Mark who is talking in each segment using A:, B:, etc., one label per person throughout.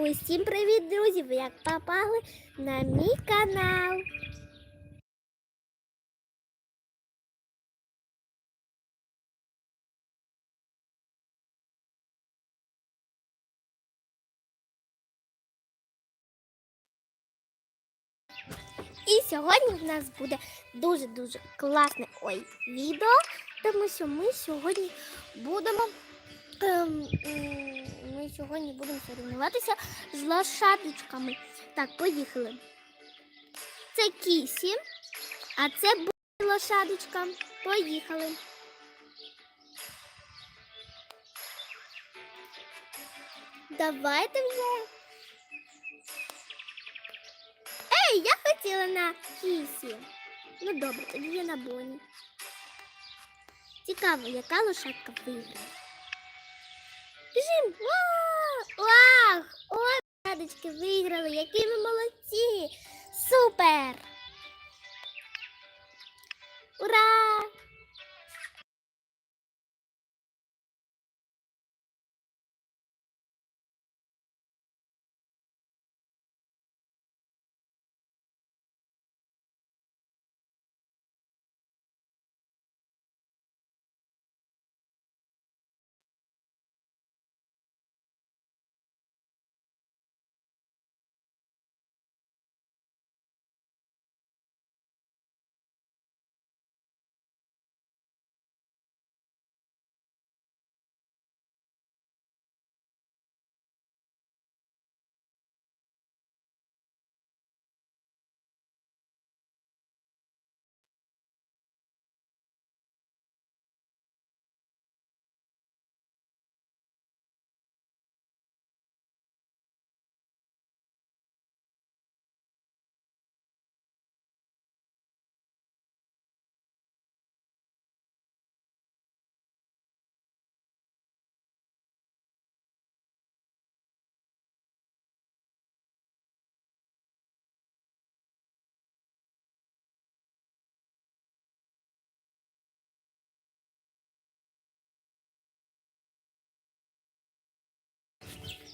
A: Усім привіт, друзі! Ви як попали на мій канал. І сьогодні в нас буде дуже-дуже класне ой, відео, тому що ми сьогодні будемо ем, м, ми сьогодні будемо соревнуватися з лошадочками. Так, поїхали. Це кісі, а це буде лошадочка. Поїхали. Давайте вже. Ей, я хотіла на кісі. Ну добре, тоді я на боні. Цікаво, яка лошадка виграє. Біжим! Ва! Вау! радочки виграли, які ми молодці! Супер!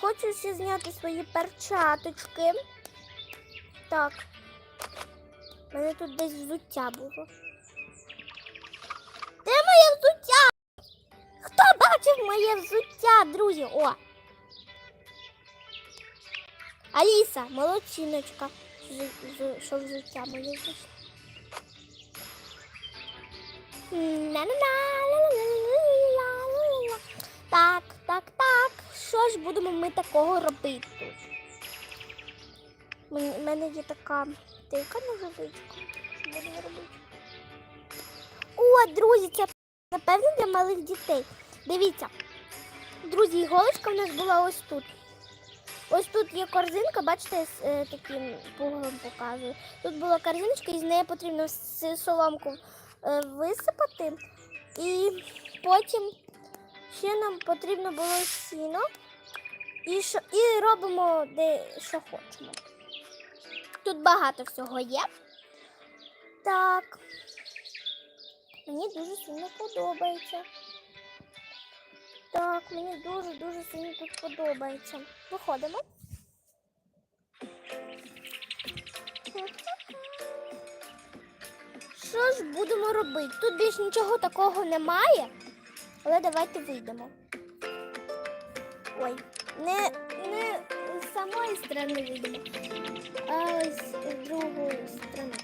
A: Хочу. Ще зняти свої перчаточки. Так. У мене тут десь взуття було. Де моє взуття? Хто бачив моє взуття, друзі? О! Аліса, молодчиночка. Що взуття моє взуття? Так. Що ж будемо ми такого робити? У мене є така тика ножовичка. Що будемо робити? О, друзі, це напевно для малих дітей. Дивіться. Друзі, іголочка в нас була ось тут. Ось тут є корзинка, бачите, з е, таким пугалом показую. Тут була корзиночка, і з неї потрібно соломку е, висипати. І потім ще нам потрібно було сіно. І, що, і робимо де що хочемо. Тут багато всього є. Так. Мені дуже сильно подобається. Так, мені дуже-дуже сильно тут подобається. Виходимо. Що ж будемо робити? Тут більш нічого такого немає, але давайте вийдемо. Ой, не, не з самої сторони вийдемо, а з другої сторони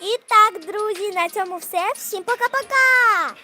A: І так, друзі, на цьому все. Всім пока-пока!